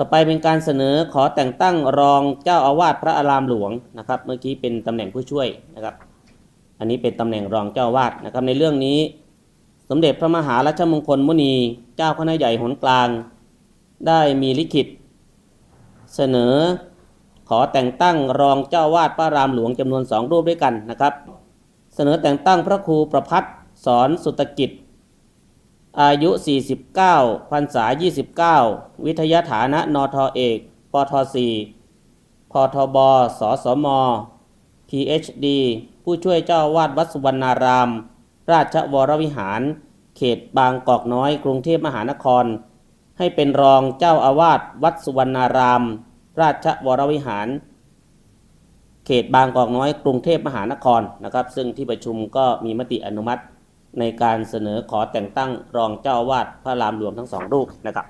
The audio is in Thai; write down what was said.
ต่อไปเป็นการเสนอขอแต่งตั้งรองเจ้าอาวาสพระอารามหลวงนะครับ เมื่อกี้เป็นตำแหน่งผู้ช่วยนะครับ อันนี้เป็นตำแหน่งรองเจ้าอาวาสนะครับ ในเรื่องนี้ สมเด็จพระมหารัชมงคลมุนี เจ้าคณะใหญ่หนกลาง ได้มีลิขิต เสนอขอแต่งตั้งรองเจ้าอาวาสพระอารามหลวงจำนวนสองรูปด้วยกันนะครับ เสนอแต่งตั้งพระครูประพัฒสอนสุตกิจ อายุ 49พรรษา 29 วิทยาฐานะนทเอก ปท4พทบ สสม PhD ผู้ช่วยเจ้าวาดวัดสุวรรณาราม ราชวรวิหาร เขตบางกอกน้อย กรุงเทพมหานคร ให้เป็นรองเจ้าอาวาสวัดสุวรรณาราม ราชวรวิหาร เขตบางกอกน้อย กรุงเทพมหานครนะครับ ซึ่งที่ประชุมก็มีมติอนุมัติ ในการเสนอขอแต่งตั้งรองเจ้าวาดพระรามหลวงทั้งสองรูปนะครับ